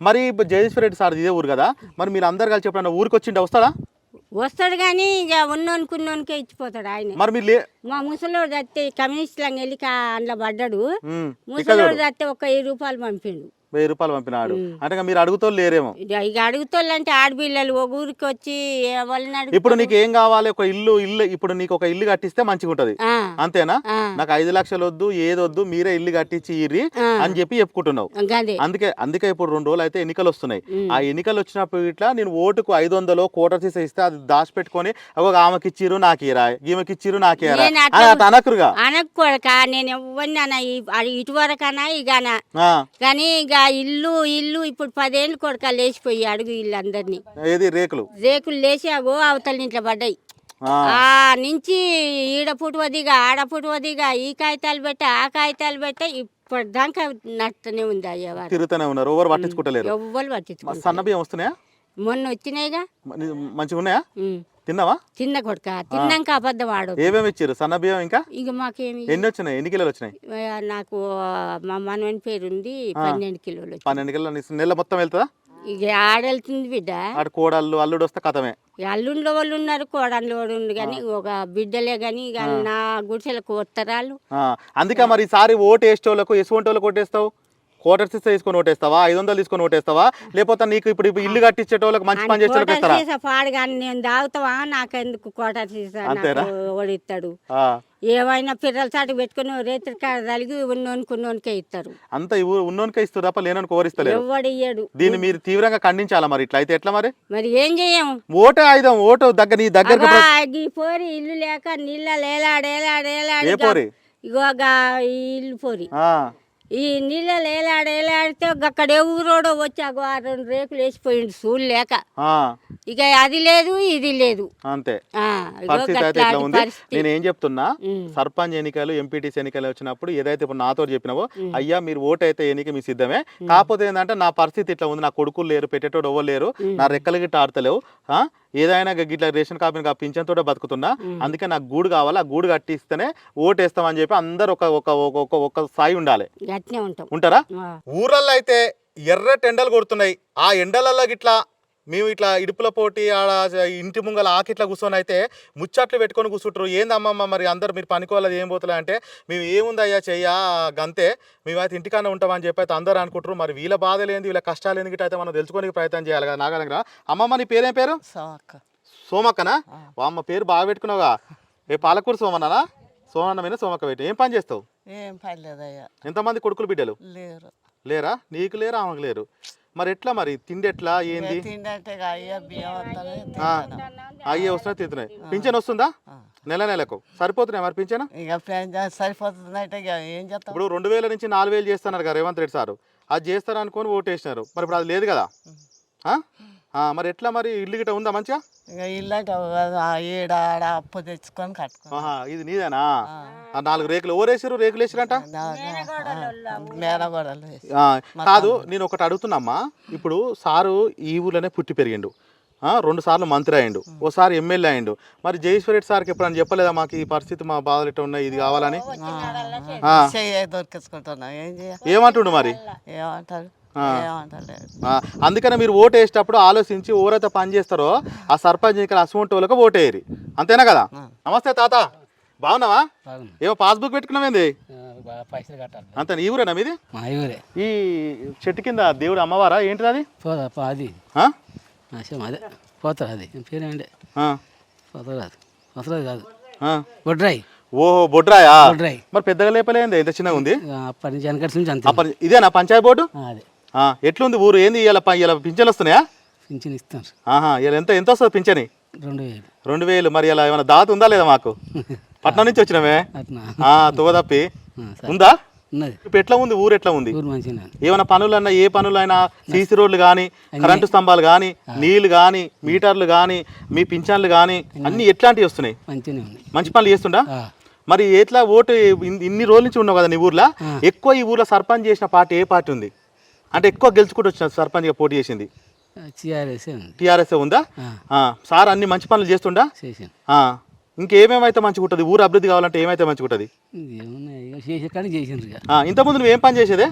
మరి జగదీశ్వర రెడ్డి సార్ ఇదే ఊరు కదా మరి మీరు అందరు కలిసి ఎప్పుడన్నా ఊరికి వచ్చిండే వస్తాడా? వస్తాడు కానీ ఇక ఉన్నోనుకున్నోనికే ఇచ్చిపోతాడు ఆయన. మరి మీరు మా ముసలోడు చస్తే కమ్యూనిస్టులను వెళ్ళి అందులో పడ్డాడు. ముసలోడు చస్తే ఒక వెయ్యి రూపాయలు పంపిండు. వెయ్యి రూపాయలు పంపినాడు. అంటే ఇక మీరు అడుగుతో లేరేమో. ఇక ఇక అడుగుతోళ్ళంటే ఆడపిల్లలు ఒక ఊరికి వచ్చి అడుగు ఇప్పుడు నీకు ఏం కావాలి? ఒక ఇల్లు ఇల్లు ఇప్పుడు నీకు ఒక ఇల్లు కట్టిస్తే మంచిగా ఉంటది. ఆ, అంతేనా? ఆ. నాకు ఐదు లక్షలు వద్దు ఏదొద్దు మీరే ఇల్లు కట్టించి ఇర్రి ఆ. అని చెప్పి చెప్పుకుంటున్నావు. గదే. అందుకే అందుకే ఇప్పుడు రెండు రోజులు అయితే ఎన్నికలు వస్తున్నాయి. ఆ ఎన్నికలు వచ్చినప్పుడు ఇట్లా నేను ఓటుకు ఐదు వందలు కోటర్ తీసి ఇస్తే అది దాచిపెట్టుకొని ఒక ఆమెకి ఇచ్చిరు నాకు ఇరా ఈమెకి ఇచ్చిరు నాకు ఇరా నేను అని అట్లా అనకురుగా. అనకూడక నేను ఎవరిని అన్న ఇటు వరకనా ఇక ఆ, ఇల్లు ఇల్లు ఇప్పుడు పదేళ్ళు కొడుక లేచిపోయి అడుగు ఇల్లు అందరినీ ఏది? రేకులు. రేకులు లేచి అగో అవతల ఇంట్లో పడ్డాయి. ఆ, నుంచి ఈడ పుట్టువదిగా ఆడ పుట్టువదిగా ఈ కాగితాలు పెట్ట ఆ కాగితాలు పెట్ట ఇప్పటిదాకా నడుతూనే ఉంది అయ్యవారు తిరుగుతూనే ఉన్నారు. ఎవరు పట్టించుకుంటలేరు ఎవ్వరు పట్టించుకో సన్న బియ్యం వస్తున్నాయా? మొన్న వచ్చినాయిగా. మంచిగా ఉన్నాయా. తిన్నావా? తిన్న కొడుక. తిన్నాక అబద్ధం ఆడదు ఏమేమి ఇచ్చారు? సన్న బియ్యం ఇంకా? ఇక మాకేమి ఎన్ని వచ్చినాయి? ఎన్ని కిలోలు వచ్చినాయి? నాకు మా మనవని పేరు ఉంది పన్నెండు కిలోలు. పన్నెండు కిలోలు నెల మొత్తం వెళ్తుందా? ఇక ఆడెళ్తుంది బిడ్డ. ఆడ కోడళ్ళు అల్లుడు వస్తే కథమే. అల్లుండ్లో వాళ్ళు ఉన్నారు కోడన్లో వాళ్ళు ఉంది కానీ ఒక బిడ్డలే కానీ ఇక నా గుడిసెలకు వత్తరాలు ఆ, అందుకే మరి ఈసారి ఓటు వేసేటోళ్ళకు ఎటువంటి వాళ్ళకి ఓటేస్తావు? కోటర్స్ ఇస్తే తీసుకొని ఓటేస్తావా? ఐదు వందలు తీసుకొని ఓటేస్తావా? లేకపోతే నీకు ఇప్పుడు ఇల్లు కట్టించేటోళ్ళకి మంచి పని చేసేటోళ్ళకి కోట ఇస్తారా పాడు కానీ నేను తాగుతావా? నాకెందుకు ఓడిస్తాడు ఆ, ఏమైనా పిల్లల చాటు పెట్టుకుని రేత్రి తలిగి ఉన్నోనుకున్నోనికే ఇస్తారు అంతా ఉన్నోనికే ఇస్తారు తప్ప లేనోని కోరిస్తలేరు ఎవడు ఇయ్యడు. దీన్ని మీరు తీవ్రంగా ఖండించాలా మరి ఇట్లా? అయితే ఎట్లా మరి? మరి ఏం చెయ్యం ఓటే ఆయుధం ఓటు దగ్గర నీ దగ్గర పోరి ఇల్లు లేక నీళ్ళ లేలాడేలాడేలాడి పోరి? ఇగో ఇల్లు పోరి. ఈ నీళ్ళలో ఏలాడ ఏలాడితే అక్కడ వచ్చి అగో ఆ రెండు రేకులు వేసిపోయిండు చూడలేక ఆ, ఇక అది లేదు ఇది లేదు. అంతే. నేను ఏం చెప్తున్నా. సర్పంచ్ ఎన్నికలు ఎంపీటీసీ ఎన్నికలు వచ్చినప్పుడు ఏదైతే ఇప్పుడు నాతో చెప్పినావో అయ్యా మీరు ఓటు అయితే ఎన్నిక మీ సిద్ధమే. కాకపోతే ఏంటంటే నా పరిస్థితి ఇట్లా ఉంది. నా కొడుకులు లేరు పెట్టేటోడు ఎవరు లేరు. నా రెక్కలు గిట్ట ఆడతలేవు? ఏదైనా గిట్లా రేషన్ కార్డు కా పింఛన్ తోటే బతుకుతున్నా అందుకే నాకు గూడు కావాలి ఆ గూడు కట్టిస్తేనే ఓటు వేస్తామని చెప్పి అందరు ఒక ఒక ఒక- ఒక స్థాయి ఉండాలి. ఉంటారా. ఊరల్లో అయితే ఎర్రటి ఎండలు కొడుతున్నాయి. ఆ ఎండలలో గిట్లా మేము ఇట్లా ఇడుపుల పోటీ ఆడ ఇంటి ముంగల ఆకిట్లా కూర్చొని అయితే ముచ్చట్లు పెట్టుకొని కూర్చుంటారు. ఏందమ్మమ్మ మరి అందరు మీరు పనికోవాలి ఏం పోతులే? అంటే మేము ఏముందయ్యా చెయ్యా గంతే మేమైతే ఇంటికానే ఉంటామని చెప్పి అయితే అందరూ అనుకుంటారు. మరి వీళ్ళ బాధలు ఏంది వీళ్ళ కష్టాలు ఎందుకు అయితే మనం తెలుసుకోనికి ప్రయత్నం చేయాలి కదా నాగనగర అమ్మమ్మ నీ పేరేం పేరు? సోమక్క. సోమక్కనా? అమ్మ పేరు బాగా పెట్టుకున్నావుగా. ఏ పాలకూరు సోమన్నానా? సోమన్నమైన సోమక్క పెట్టి. ఏం పని చేస్తావు? ఏం పర్లేదయ్యా ఎంతమంది కొడుకులు బిడ్డలు? లేరు. లేరా? నీకు లేరా ఆమెకు లేరు. మరి ఎట్లా మరి? తిండి ఎట్లా ఏంది? తిండంటే అయ్యా బియ్యం వస్తానే ఆ, అయ్యే వస్తున్నా తింటున్నాయి. పింఛన్ వస్తుందా? నెల నెలకు. సరిపోతున్నాయి మరి పింఛన్? ఇక పెంచ- సరిపోతుందంటే ఇక ఏం చేస్తాం? ఇప్పుడు రెండు వేల నుంచి నాలుగు వేలు చేస్తున్నారు కదా రేవంత్ రెడ్డి సారు. అది చేస్తారు అనుకొని ఓటు వేసినారు మరి ఇప్పుడు అది లేదు కదా? ఆ? మరి ఎట్లా మరి ఇల్లు గిట్ట ఉందా మంచిగా? ఇక ఆడ అప్పు తెచ్చుకొని కట్టుకో ఆహా ఇది నీదేనా? ఆ. నాలుగు రేకులు. ఓరేసారు రేకులు వేసిరంట? మేనగోడలు వేసి. ఆ, కాదు నేను ఒకటి అడుగుతున్నామ్మా. ఇప్పుడు సారు ఈ ఊర్లోనే పుట్టి పెరిగిండు. ఆ, రెండు సార్లు మంత్రి అయ్యిండు ఓసారి ఎమ్మెల్యే అయ్యిండు మరి జయేశ్వర్ రెడ్డి సార్కి ఎప్పుడైనా చెప్పలేదా మాకు ఈ పరిస్థితి మా బాధలు ఇట్లా ఉన్నాయి ఇది కావాలని? ఆ. చెయ్యి దొరికించుకుంటున్నాం ఏం చేయాలి ఏమంటుండు మరి? ఏమంటారు? అందుకనే మీరు ఓటు వేసేటప్పుడు ఆలోచించి ఎవరైతే పని చేస్తారో ఆ సర్పంచ్ ఇక్కడ అసువంటి వాళ్ళకి ఓటు వేయరు. అంతేనా కదా? నమస్తే తాత. బాగున్నావా? ఏమో పాస్బుక్ పెట్టుకున్నామేంది అంతే ఈ ఊరేనా మీది? ఈ చెట్టు కింద దేవుడు అమ్మవారా? ఏంటిది అది? అది ఆ? నాశం అదే. పోతారు అది. పేరేంటే ఆ, పోతారు కాదు. పోతారు కాదు. ఆ. బొడ్రాయి. ఓహో బొడ్రాయా? బొడ్రాయి. మరి పెద్దగా లేపలేంది ఎంత చిన్నగా ఉంది? అప్పటి నుంచి వెనకటి నుంచి అంతే. ఇదేనా పంచాయతీ బోర్డు? అదే. ఎట్లుంది ఊరు? ఏంది ఇలా ఇలా పింఛన్లు వస్తున్నాయా? పింఛన్ ఇస్తారు. ఆహా ఇలా ఎంత ఎంత వస్తుంది పింఛని? రెండు వేలు. రెండు వేలు. మరి ఇలా ఏమైనా దాత ఉందా లేదా మాకు? *laughs* పట్నం నుంచి వచ్చినామే? తువదప్పి. ఉందా? ఇప్పుడు ఎట్లా ఉంది? ఊరు ఎట్లా ఉంది? ఏమైనా పనులన్నా ఏ పనులైనా సీసీ రోడ్లు కానీ కరెంటు స్తంభాలు కానీ నీళ్ళు కానీ మీటర్లు కానీ మీ పింఛన్లు కానీ అన్ని ఎట్లాంటివి వస్తున్నాయి? మంచి పనులు చేస్తుండా? మరి ఎట్లా ఓటు ఇన్- ఇన్ని రోజుల నుంచి ఉన్నావు కదా నీ ఊర్లో? ఎక్కువ ఈ ఊర్లో సర్పంచ్ చేసిన పార్టీ ఏ పార్టీ ఉంది? అంటే ఎక్కువ గెలుచుకుంటూ వచ్చిన సర్పంచ్గా పోటీ చేసింది. టీఆర్ఎస్ ఉంది. సార్ అన్ని మంచి పనులు చేస్తుండా? ఇంకేమేమైతే మంచిగా ఉంటుంది? ఊరు అభివృద్ధి కావాలంటే ఏమైతే మంచిగా ఉంటుంది? ఇంతకుముందు నువ్వు ఏం పని చేసేదే?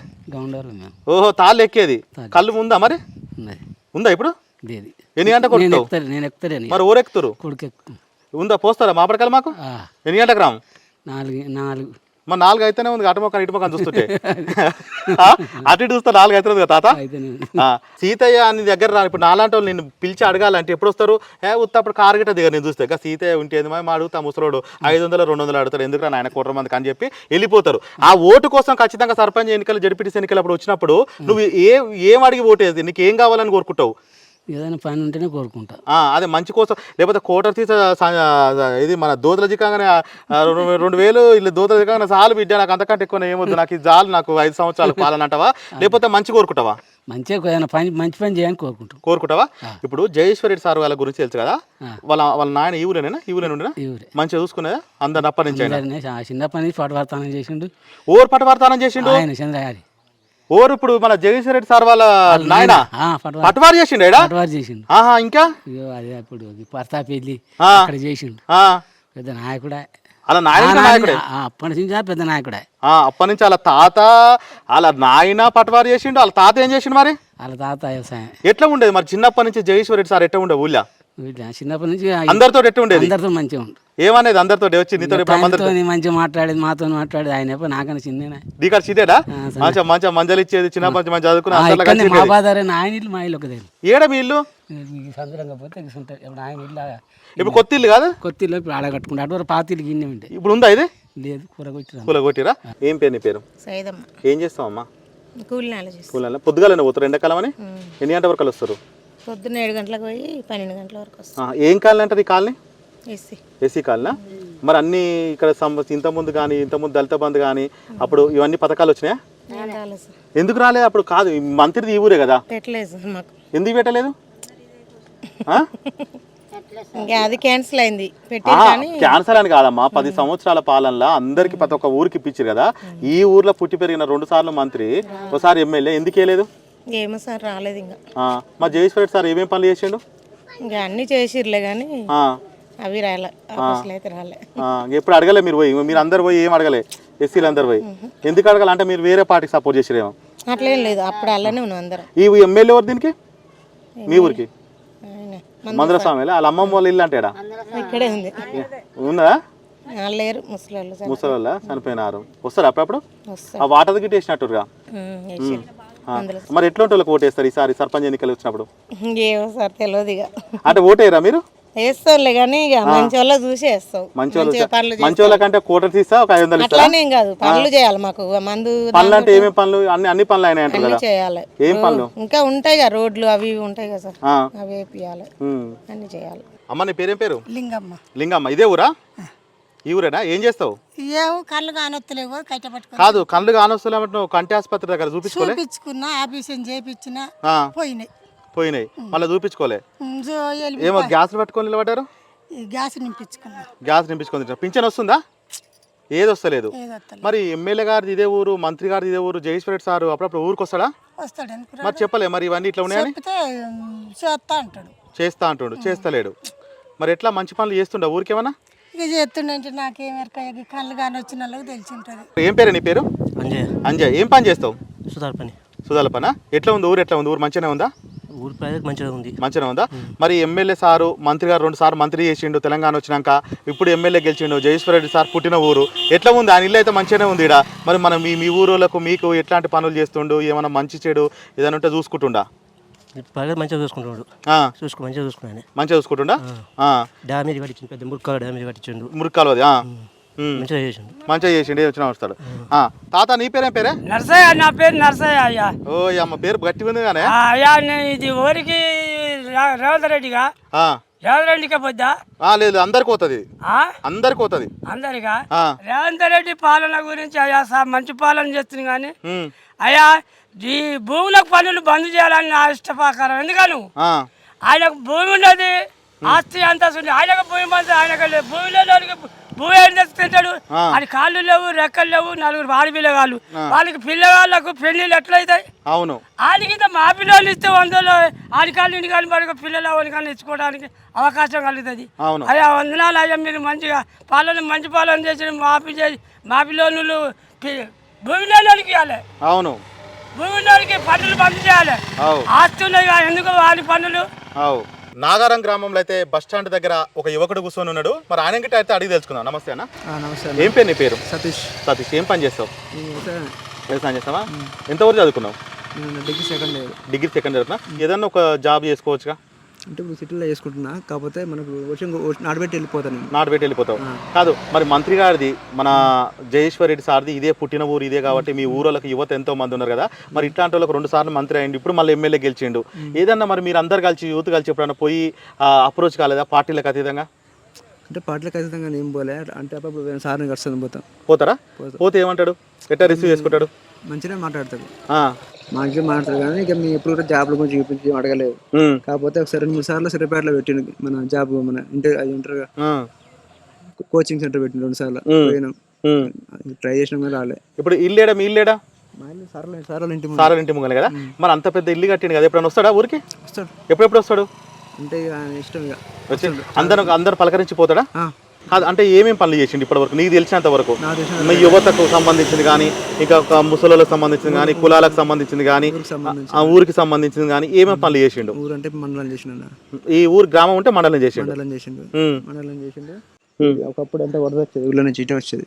ఓహో తాళ్ళు ఎక్కేది. కళ్ళు ఉందా మరి? ఉందా ఇప్పుడు? ఎన్ని గంటలకు మరి ఊరెక్కుతారు ఉందా? పోస్తారా మాపడకాలు మాకు? ఎన్ని గంటలకు రాము? నాలుగు నాలుగు మరి నాలుగు అయితేనే ఉంది అటు మొక్క ఇటు మొక్క చూస్తుంటే? *laughs* అటు ఇటు చూస్తే నాలుగు అవుతుంది కదా తాత? సీతయ్య నీ దగ్గర రా ఇప్పుడు నాలాంటి వాళ్ళు నేను పిలిచి అడగాలంటే ఎప్పుడు వస్తారు ఏ ఉత్తప్పుడు కారు గిట్ట దిగ నేను చూస్తే. ఇక సీతయ్య ఉంటేది మా అడుగుతా ముసలోడు ఐదు వందలు రెండు వందలు అడుగుతారు ఎందుకు నాయన కోట్ల మందికి అని చెప్పి వెళ్ళిపోతారు. ఆ ఓటు కోసం ఖచ్చితంగా సర్పంచ్ ఎన్నికలు జడిపిటిసి ఎన్నికలు అప్పుడు వచ్చినప్పుడు నువ్వు ఏ ఏం అడిగి ఓటేది నీకు ఏం కావాలని కోరుకుంటావు? ఏదైనా పని ఉంటేనే కోరుకుంటా. ఆ, అదే మంచి కోసం లేకపోతే కోటర్ తీస ఇది మన దోతల జిక్కంగానే రెండు వేలు ఇల్లు దోతల జిక్కంగానే చాలు బిడ్డ నాకు అంతకంటే ఎక్కువ ఏమొద్దు నాకు ఇది చాలు నాకు ఐదు సంవత్సరాలు పాలన అంటావా లేకపోతే మంచి కోరుకుంటావా? మంచిగా ఏదైనా పని మంచి పని చేయాలని కోరుకుంటాం. కోరుకుంటావా? ఇప్పుడు జయేశ్వరెడ్డి సార్ వాళ్ళ గురించి తెలుసు కదా. వాళ్ళ వాళ్ళ నాయన ఈ ఊరేనా ఈ ఉండేనా? ఊరే మంచిగా చూసుకునేదా అందరిని అప్పటి నుంచి చిన్నప్పటి నుంచి పాట వార్తానం చేసిండు. ఓరు పటవార్తానం చేసిండు? ఆయన చంద్రగారి. ఓరు ఇప్పుడు మన జగదీశ్వర రెడ్డి సార్ వాళ్ళ నాయన. పటవారు. పటవారు చేసిండు ఏడా పటవారు చేసిండు. ఆహా ఇంకా? అదే అప్పుడు ప్రతాప్ వెళ్ళి. అక్కడ చేసిండు. పెద్ద నాయకుడే. అలా నాయన నాయకుడే. అప్పటి నుంచి పెద్ద నాయకుడే. అప్పటి నుంచి వాళ్ళ తాత వాళ్ళ నాయన పటవారు చేసిండు వాళ్ళ తాత ఏం చేసిండు మరి? వాళ్ళ తాత వ్యవసాయం. ఎట్లా ఉండేది మరి చిన్నప్పటి నుంచి జగదీశ్వర రెడ్డి సార్ ఎట్లా ఉండే ఊళ్ళో? చిన్నప్పటి నుంచి అందరితో ఎట్లా ఉండేది? అందరితో మంచిగా ఉండు. ఏమనేది అందరితో వచ్చి నీతో మంచిగా మాట్లాడేది మాతో మాట్లాడేది ఆయన ఎప్పుడు నాకన్నా సీదేడా ఆ, సరే. మంచిగా మంచిగా మంజలు ఇచ్చేది చిన్న మంచి మంచి మా. బాధారే ఆయన ఇల్లు మా ఇల్లు ఒకదే ఏడ మీ ఇల్లు? సందరంగా పోతే ఉంటాయి ఇప్పుడు ఆయన ఇల్లు ఇప్పుడు కొత్త ఇల్లు కాదు? కొత్త ఇల్లు ఇప్పుడు ఆడ కట్టుకుంటే. అటు పాత ఇల్లు గిన్నె ఉంటాయి ఇప్పుడు ఉందా ఇది? లేదు కూర కొట్టిరా పూల కొట్టిరా? ఏం పేరు నీ పేరు? సైదమ్మ. ఏం చేస్తావమ్మా? కూలి పొద్దుగాలనే పోతారు ఎండాకాలం అని? ఎన్ని గంటల వరకు వస్తారు పొద్దున్న ఏడు గంటలకు పోయి పన్నెండు గంటల వరకు వస్తాం. ఏం కాలనీ అంటారు ఈ కాలనీ? SC AC కాలనా? మరి అన్ని ఇక్కడ సం- ఇంతకుముందు కానీ ఇంతకుముందు దళిత బంధు కానీ అప్పుడు ఇవన్నీ పథకాలు వచ్చినాయా? ఏం రాలేదు సార్. ఎందుకు రాలేదు అప్పుడు కాదు ఈ మంత్రిది ఈ ఊరే కదా. పెట్టలేదు సార్ మాకు. ఎందుకు పెట్టలేదు? ఆ? ఇంకా అది క్యాన్సిల్ అయింది. పెట్టి ఆహా, కానీ క్యాన్సర్ అని కాదమ్మా. పది సంవత్సరాల పాలనలో అందరికి ప్రతి ఒక్క ఊరికి ఇప్పించారు కదా. ఈ ఊర్లో పుట్టి పెరిగిన రెండు సార్లు మంత్రి ఒకసారి ఎమ్మెల్యే. ఎందుకు వేయలేదు? ఏమో సార్ రాలేదు ఇంకా. ఆ, మా జగేశ్వర రెడ్డి సార్ ఏమేం పనులు చేసిండు? ఇంకా అన్ని చేసిర్లే కానీ ఆ, అవి రాలే ఆఫీసులు అయితే రాలే. ఆ, ఎప్పుడు అడగలే మీరు పోయి మీరు అందరు పోయి ఏం అడగలే ఎస్సీలు అందరు పోయి. ఎందుకు అడగాలి? అంటే మీరు వేరే పార్టీకి సపోర్ట్ చేసిరేమో. అట్లేం లేదు అప్పుడు అలానే ఉన్నాం అందరం. ఈ ఎమ్మెల్యే ఎవరు దీనికి? మీ ఊరికి? ఆయన. మందుల స్వామి వాళ్ళ అమ్మమ్మ వాళ్ళ ఇల్లు అంటాడా? ఇక్కడే ఉంది. ఉందా లేరు ముసలి ముసలి వాళ్ళ చనిపోయినారు. వస్తారు అప్పుడప్పుడు? ఆ వాటర్ గిట్ వేసినట్టుగా మరి ఎట్లాంటి వాళ్ళకి ఓటేస్తారు ఈసారి సర్పంచ్ ఎన్నికలు వచ్చినప్పుడు? ఏమో సార్ తెలియదు ఇక. అంటే ఓటేయరా మీరు? వేస్తాంలే కానీ ఇక మంచి వాళ్ళ చూసి వేస్తాం మంచి వాళ్ళు మంచిగా పనులు మంచి వాళ్ళకంటే కోటర్ తీస్తా ఒక ఐదు వందలు అట్లానేం కాదు పనులు చేయాలి మాకు. మందు పనులు అంటే ఏమేమి పనులు? అన్ని అన్ని పనులు అయినాయి అంటారు చేయాలి. ఏం పనులు? ఇంకా ఉంటాయి కదా రోడ్లు అవి ఇవి ఉంటాయి కదా సార్. అవి వేపియాలి. అన్ని చేయాలి. అమ్మ నీ పేరేం పేరు? లింగమ్మ. లింగమ్మ. ఇదే ఊరా? ఈ ఊరేనా? ఏం చేస్తావు? ఏమో కళ్ళు కానొత్తలేవు కట్ట పట్టుకొని. కాదు కళ్ళు కానొస్తలేమంటే కంటి ఆసుపత్రి దగ్గర చూపించుకోలే? చూపించుకున్నా ఆపరేషన్ చేయించిన ఆ, పోయినాయి. పోయినాయి. మళ్ళీ చూపించుకోలే? ఉమ్, ఏమో గ్యాస్ పట్టుకొని నిలబడ్డారు? ఈ గ్యాస్ నింపించుకున్నా. గ్యాస్ నింపించుకొని తింటారు. పింఛన్ వస్తుందా? ఏది వస్తలేదు. ఏదో వస్తలేదు. మరి ఎమ్మెల్యే గారిది ఇదే ఊరు మంత్రి గారిది ఇదే ఊరు జగేశ్వర రెడ్డి సారు అప్పుడప్పుడు ఊరికి వస్తాడా? మరి చెప్పలే మరి ఇవన్నీ ఇట్లా ఉన్నాయని? చెప్తే ఉమ్, చేస్తా అంటాడు. చేస్తా అంటుండు చేస్తలేడు. మరి ఎట్లా మంచి పనులు చేస్తుండ? ఊరికేమన్నా? ఇక చేస్తుండంటే నాకేం ఎరక ఇక కళ్ళు కాని వచ్చిన వాళ్ళకి తెలిసి ఉంటుంది ఏం పేరు నీ పేరు? అంజయ్. అంజయ్. ఏం పని చేస్తావు? సుధార్ పని సుధాల పనా? ఎట్లా ఉంది ఊరు? ఎట్లా ఉంది ఊరు? మంచిగానే ఉందా? ఊరి ప్రజలకు మంచిగా ఉంది. మంచిగానే ఉందా? మరి ఎమ్మెల్యే సారు మంత్రి గారు రెండు సార్లు మంత్రి చేసిండు తెలంగాణ వచ్చినాక ఇప్పుడు ఎమ్మెల్యే గెలిచిండు రెడ్డి సార్ పుట్టిన ఊరు. ఎట్లా ఉంది? ఆయన ఇల్లు అయితే మంచిగానే ఉంది ఈడ. మరి మన మీ మీ ఊరోళ్ళకు మీకు ఎట్లాంటి పనులు చేస్తుండు? ఏమైనా మంచి చెడు ఏదైనా ఉంటే చూసుకుంటుండా? ప్రజలు మంచిగా చూసుకుంటున్నాడు. ఆ, చూసుకో మంచిగా చూసుకున్నాను. మంచిగా చూసుకుంటుండా? ఆ, డ్యామేజ్ కట్టించిండు పెద్ద మురుక్క డ్యామేజ్ కట్టించండు మురికి అది మంచిగా చేసిండు. మంచిగా చేసిండు వచ్చిన వస్తాడు. ఆ, తాత నీ పేరేం పేరే? నర్సయ్య నా పేరు నర్సయ్య అయ్యా. ఓ అమ్మ పేరు గట్టిగా ఉంది కానీ. ఆ, అయ్యా నేను ఇది ఊరికి రా- రేవంత్ రెడ్డిగా ఆ, రేవంత్ రెడ్డికి పొద్దా? ఆ, లేదు అందరికి పోతుంది. ఆ? అందరికి పోతుంది. అందరిగా? ఆ. రేవంత్ రెడ్డి పాలన గురించి అయ్యా సార్ మంచి పాలన చేస్తుంది కానీ. అయ్యా ఈ భూములకు పనులు బంద్ చేయాలని నా ఇష్టప్రకారం ఎందుకను? ఆయనకు భూమి ఉన్నది ఆస్తి అంతా ఉంది. ఆయనకు భూమి మంది ఆయనకు భూమి లేని భూమి ఏం తెచ్చుకుంటాడు ఆ. అది కాళ్ళు లేవు రెక్కలు లేవు నలుగురు వాడి పిల్లగాళ్ళు. వాళ్ళకి పిల్లగాళ్ళకు పెళ్ళిళ్ళు ఎట్లయితాయి? అవును. ఇంత మా పిల్లలు ఇస్తే వందలు ఆడి కాళ్ళు ఇంటి కాళ్ళు పడుకో పిల్లలు అవని కానీ ఇచ్చుకోవడానికి అవకాశం కలుగుతుంది. అయ్యా వందనాలు అయ్యా మీరు మంచిగా పాలన మంచి పాలన చేసి మాఫీ చేసి మా పిల్లలు భూమి లేని వాళ్ళకి ఇవ్వాలి అవును. భూమి ఉన్న వాళ్ళకి పన్నులు బంద్ చేయాలి. అవు. ఆస్తి ఉన్నాయి కదా, ఎందుకు వాడి పన్నులు? అవు. నాగారం గ్రామంలో అయితే బస్ స్టాండ్ దగ్గర ఒక యువకుడు కూర్చొని ఉన్నాడు. మరి ఆయన గిట్ట అయితే అడిగి తెలుసుకుందాం. నమస్తే అన్న. నమస్తే ఏం పేరు నీ పేరు? సతీష్. సతీష్ ఏం పని చేస్తావు? వ్యవసాయం చేస్తావా? ఎంతవరకు చదువుకున్నావు? నేను degree second year. Degree second చదువుతున్నా ఏదన్నా ఒక జాబ్ చేసుకోవచ్చుగా? అంటే ఇప్పుడు సిటీలో చేసుకుంటున్నా కాకపోతే మనకు వర్షం నాడబెట్టి వెళ్ళిపోతాను నేను. పెట్టి వెళ్ళిపోతావు. కాదు మరి మంత్రి గారిది మన జయేశ్వర్ రెడ్డి సార్ది ఇదే పుట్టిన ఊరు ఇదే కాబట్టి మీ ఊరోళ్ళకి యువత ఎంతో మంది ఉన్నారు కదా. మరి ఇట్లాంటి వాళ్ళకి రెండు సార్లు మంత్రి అయ్యిండు ఇప్పుడు మళ్ళీ ఎమ్మెల్యే గెలిచిండు. ఏదన్నా మరి మీరు అందరు కలిసి యూత్ కలిసి ఎప్పుడన్నా పోయి అప్రోచ్ కాలేదా పార్టీలకు అతీతంగా? అంటే పాటలు ఖచ్చితంగా ఏం పోలే. అంటే అప్పుడు సార్ని కలుస్తుంది పోతాం. పోతారా? పోతే ఏమంటాడు? ఎట్లా రిసీవ్ చేసుకుంటాడు? మంచిగా మాట్లాడతాడు. మంచిగా మాట్లాడతాడు కానీ ఇక మీ ఎప్పుడు కూడా జాబ్ల గురించి చూపించి అడగలేదు. కాకపోతే ఒకసారి రెండు మూడు సార్లు సిరపేటలో పెట్టిండు మన జాబ్ మన ఇంటర్ అది ఇంటర్ కోచింగ్ సెంటర్ పెట్టిండు రెండు సార్లు. పోయినాం. ట్రై చేసినాం కానీ రాలే. ఇప్పుడు ఇల్లేడా మీ ఇల్లేడా? సార్లు ఇంటి ముంగలే కదా? మరి అంత పెద్ద ఇల్లు కట్టిండు కదా? ఎప్పుడైనా వస్తాడా ఊరికి? వస్తాడు. ఎప్పుడెప్పుడు వస్తాడు? అంటే ఇష్టం ఇక. అందరు అందరు పలకరించి పోతాడా? అంటే ఏమేం పనులు చేసిండు ఇప్పటి వరకు? నీకు తెలిసినంత వరకు మీ యువతకు సంబంధించింది కానీ ఇంకా ఒక ముసలోళ్ళకి సంబంధించింది కానీ కులాలకు సంబంధించింది కానీ ఆ ఊరికి సంబంధించింది కానీ ఏమేం పనులు చేసిండు? ఊరంటే మండలం చేసిన ఈ ఊరు గ్రామం ఉంటే మండలం చేసిండు? మండలం చేసిండు. మండలం చేసిండు. ఒకప్పుడు అంతా వరద వచ్చేది ఊళ్ళో నుంచి ఇటే వచ్చేది.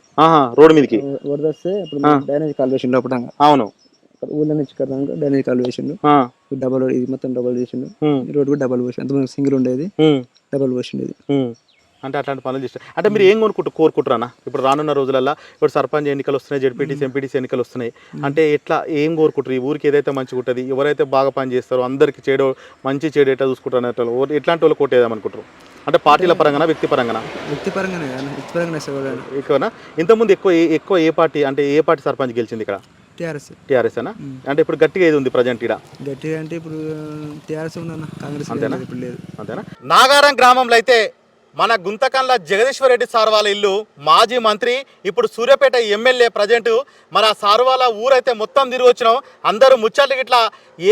రోడ్డు మీదకి? వరద వస్తే ఇప్పుడు డ్రైనేజ్ కాల్ వేసిండు అప్పుడు. అవును. ఊళ్ళో నుంచి దాకా డ్రైనేజ్ కాల్ వేసిండు డబల్ ఇది మొత్తం డబల్ చేసిండు. రోడ్ కూడా డబల్ పోసిండు. అంతమంది సింగిల్ ఉండేది. డబల్ పోసిండు ఇది ఉమ్. అంటే అట్లాంటి పనులు చేస్తారు. అంటే మీరు ఏం కొనుక్కుంటూ కోరుకుంటారా ఇప్పుడు రానున్న రోజులలో ఇప్పుడు సర్పంచ్ ఎన్నికలు వస్తున్నాయి జడ్పీటీసీ ఎంపీటీసీ ఎన్నికలు వస్తున్నాయి. అంటే ఎట్లా ఏం కోరుకుంటారు ఈ ఊరికి ఏదైతే మంచిగా ఉంటుంది ఎవరైతే బాగా పని చేస్తారో అందరికి చెడు మంచి చెడు ఎట్లా చూసుకుంటారు అనేటోళ్ళు ఓ- ఎట్లాంటి వాళ్ళు కొట్టేదామనుకుంటారు అంటే పార్టీల పరంగానా వ్యక్తి పరంగానా? కానీ వ్యక్తిపరంగానే ఇస్తారు ఎక్కువనా? ఇంతకుముందు ఎక్కువ ఎక్కువ ఏ పార్టీ అంటే ఏ పార్టీ సర్పంచ్ గెలిచింది ఇక్కడ? టీఆర్ఎస్. టీఆర్ఎస్ అనా అంటే ఇప్పుడు గట్టిగా ఏది ఉంది ప్రజెంట్ ఇక్కడ గట్టిగా అంటే ఇప్పుడు టీఆర్ఎస్ ఉందన్న కాంగ్రెస్ అంతేనా? ఇప్పుడు లేదు. అంతేనా? నాగారం గ్రామంలో అయితే మన గుంతకండ్ల జగదీశ్వర్ రెడ్డి సార్ వాళ్ళ ఇల్లు మాజీ మంత్రి ఇప్పుడు సూర్యాపేట ఎమ్మెల్యే ప్రజెంట్. మన ఆ సార్ వాళ్ళ ఊరైతే మొత్తం తిరిగి వచ్చినాం. అందరూ ముచ్చట్లు ఇట్లా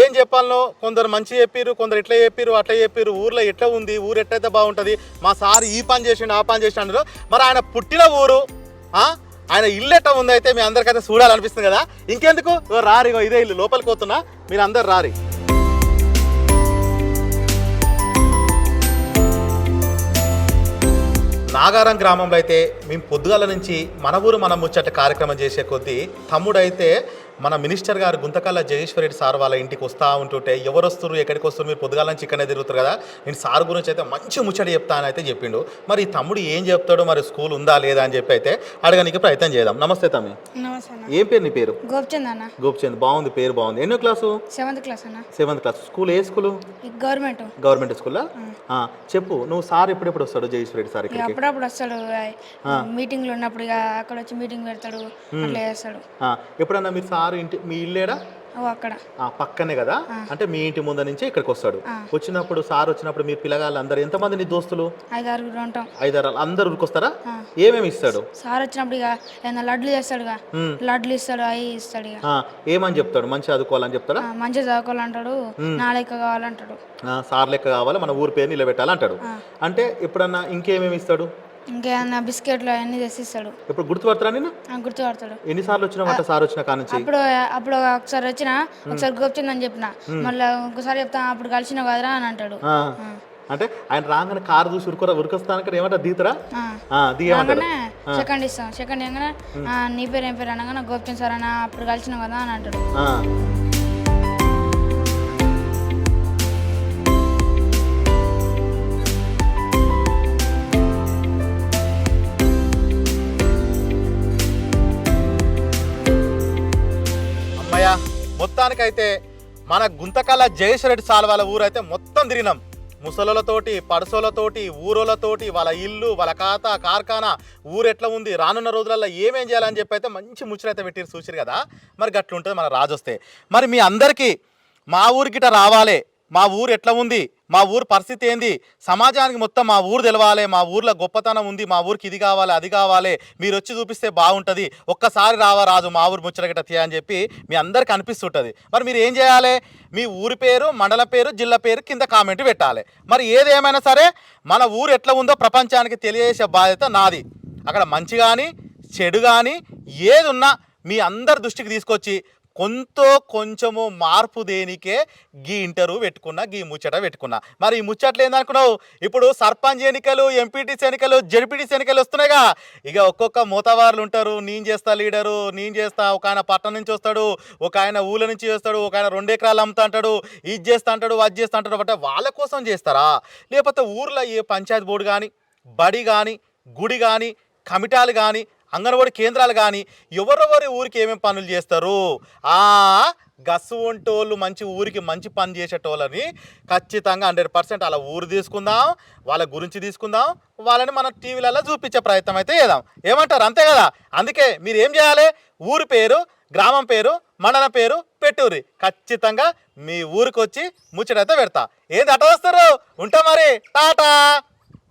ఏం చెప్పాలనో కొందరు మంచి చెప్పారు కొందరు ఇట్లా చెప్పారు అట్లా చెప్పారు ఊర్లో ఎట్లా ఉంది ఊరు ఎట్లయితే బాగుంటుంది మా సార్ ఈ పని చేసిండు ఆ పని చేసిండు మరి ఆయన పుట్టిన ఊరు ఆయన ఇల్లు ఎట్లా ఉందైతే మీ అందరికైతే చూడాలనిపిస్తుంది కదా. ఇంకెందుకు? ఇగో రారు ఇగో ఇదే ఇల్లు లోపలికి పోతున్నా. మీరు అందరు రారి. నాగారం గ్రామంలో అయితే మేము పొద్దుగాల నుంచి మన ఊరు మన ముచ్చట కార్యక్రమం చేసే కొద్దీ తమ్ముడైతే మన మినిస్టర్ గారు గుంతకల్ల జగేశ్వర రెడ్డి సార్ వాళ్ళ ఇంటికి వస్తూ ఉంటుంటే ఎవరు వస్తారు ఎక్కడికి వస్తారు మీరు పొద్దుగాల నుంచి ఇక్కడనే తిరుగుతారు కదా? నేను సార్ గురించి అయితే మంచి ముచ్చట చెప్తానని అయితే చెప్పిండు. మరి తమ్ముడు ఏం చెప్తాడో మరి స్కూల్ ఉందా లేదా అని చెప్పి అయితే అడగడానికి ప్రయత్నం చేద్దాం. నమస్తే తమ్మి. ఏం పేరు నీ పేరు? గోపిచంద్ అన్న. గోపిచంద్ బాగుంది పేరు బాగుంది. ఎన్నో క్లాసు? సెవెంత్ క్లాస్ అన్న. Seventh class. స్కూల్ ఏ స్కూలు? గవర్నమెంట్. గవర్నమెంట్ స్కూలా? చెప్పు నువ్వు సార్ ఎప్పుడెప్పుడు వస్తాడు జగేశ్వర రెడ్డి సార్ అప్పుడప్పుడు వస్తాడు. మీటింగ్లు ఉన్నప్పుడు అక్కడ వచ్చి మీటింగ్ పెడతాడు. అట్లా చేస్తాడు. ఎప్పుడన్నా మీరు సార్ ఇంటి మీ ఇల్లేడా? అక్కడ. ఆ, పక్కనే కదా? అంటే మీ ఇంటి ముందు నుంచి ఇక్కడికి వస్తాడు. వచ్చినప్పుడు సార్ వచ్చినప్పుడు మీ పిల్లగాళ్ళు అందరు ఎంతమంది నీ దోస్తులు? ఉంటాం. ఐదారు అందరు ఊరికొస్తారా ఏమేమి ఇస్తాడు? సార్ వచ్చినప్పుడు ఇక ఏదైనా లడ్లు చేస్తాడు లడ్లు ఇస్తాడు అవి ఇస్తాడు ఏమని చెప్తాడు? మంచి చదువుకోవాలని చెప్తాడా? మంచిగా చదువుకోవాలంటాడు. నా లెక్క కావాలంటాడు. సార్ లెక్క కావాలి మన ఊరి పేరు నిలబెట్టాలంటాడు. అంటే ఎప్పుడన్నా ఇంకేమేమి ఇస్తాడు? ఇంకేమన్నా బిస్కెట్లు అవన్నీ తెసి ఇస్తాడు ఇప్పుడు గుర్తుపడతారా నేను గుర్తుపడతాడు. ఎన్నిసార్లు వచ్చినావంట సార్ వచ్చిన కానుంచి అప్పుడు అప్పుడు ఒకసారి వచ్చిన ఒకసారి గోపిచందని చెప్పిన. మళ్ళీ ఇంకోసారి చెప్తా అప్పుడు కలిసిన కదరా అని అంటాడు. అంటే ఆయన రాగానే కారు చూసి ఉరుకురా ఉరికొస్తానికి ఏమంటారు దిగుతారా అనగానే సెకండ్ ఇస్తాం. సెకండ్ ఇవ్వగానే "ఆ, నీ పేరు ఏం పేరు అనగానే గోపిచంద్ సార్ అన్న అప్పుడు కలిసినావు కదా అని అంటాడు. మొత్తానికైతే మన గుంతకల జయేశ్వరెడ్డి సాల్ వాళ్ళ ఊరైతే మొత్తం తిరిగినాం. ముసలులతోటి పడసోలతోటి ఊరోలతోటి వాళ్ళ ఇల్లు వాళ్ళ ఖాతా కార్ఖానా ఊరు ఎట్లా ఉంది రానున్న రోజులలో ఏమేం చేయాలని చెప్పి అయితే మంచి ముచ్చటైతే పెట్టి చూసిరు కదా. మరి గట్లుంటుంది మన రాజు వస్తే మరి మీ అందరికీ మా ఊరికిట రావాలే మా ఊరు ఎట్లా ఉంది? మా ఊరు పరిస్థితి ఏంది? సమాజానికి మొత్తం మా ఊరు తెలవాలి మా ఊర్లో గొప్పతనం ఉంది మా ఊరికి ఇది కావాలి అది కావాలి మీరు వచ్చి చూపిస్తే బాగుంటుంది ఒక్కసారి రావా రాజు మా ఊరు ముచ్చట గిట్ట తీయ అని చెప్పి మీ అందరికి అనిపిస్తుంటుంది. మరి మీరు ఏం చేయాలి? మీ ఊరి పేరు మండల పేరు జిల్లా పేరు కింద కామెంట్ పెట్టాలి. మరి ఏది ఏమైనా సరే మన ఊరు ఎట్లా ఉందో ప్రపంచానికి తెలియజేసే బాధ్యత నాది. అక్కడ మంచి కానీ చెడు కానీ ఏది ఉన్నా మీ అందరి దృష్టికి తీసుకొచ్చి కొంత కొంచెము మార్పు దేనికే? గీ ఇంటర్వ్యూ పెట్టుకున్నా గీ ముచ్చట పెట్టుకున్నా. మరి ఈ ముచ్చట్లు ఏందనుకున్నావు? ఇప్పుడు సర్పంచ్ ఎన్నికలు ఎంపీటీసీ ఎన్నికలు జడ్పీటీసీ ఎన్నికలు వస్తున్నాయిగా. ఇక ఒక్కొక్క మూతవారులు ఉంటారు. నేను చేస్తా లీడరు నేను చేస్తా ఒక ఆయన పట్టణం నుంచి వస్తాడు ఒక ఆయన ఊళ్ళ నుంచి వస్తాడు ఒక ఆయన రెండు ఎకరాలు అమ్ముతా అంటాడు ఇది చేస్తా అంటాడు అది చేస్తా అంటాడు అంటే వాళ్ళ కోసం చేస్తారా? లేకపోతే ఊర్లో ఏ పంచాయతీ బోర్డు కానీ బడి కానీ గుడి కానీ కమిటాలు కానీ అంగన్వాడి కేంద్రాలు కానీ ఎవరెవరి ఊరికి ఏమేమి పనులు చేస్తారు? ఆ గస్సు వంటోళ్ళు మంచి ఊరికి మంచి పని చేసేటోళ్ళని ఖచ్చితంగా హండ్రెడ్ పర్సెంట్ అలా ఊరు తీసుకుందాం వాళ్ళ గురించి తీసుకుందాం వాళ్ళని మన టీవీలలో చూపించే ప్రయత్నం అయితే చేద్దాం. ఏమంటారు? అంతే కదా? అందుకే మీరు ఏం చేయాలి? ఊరి పేరు గ్రామం పేరు మండలం పేరు పెట్టూరి ఖచ్చితంగా మీ ఊరికి వచ్చి ముచ్చటైతే పెడతా. ఏంది అట వస్తారు ఉంటా మరి. టాటా!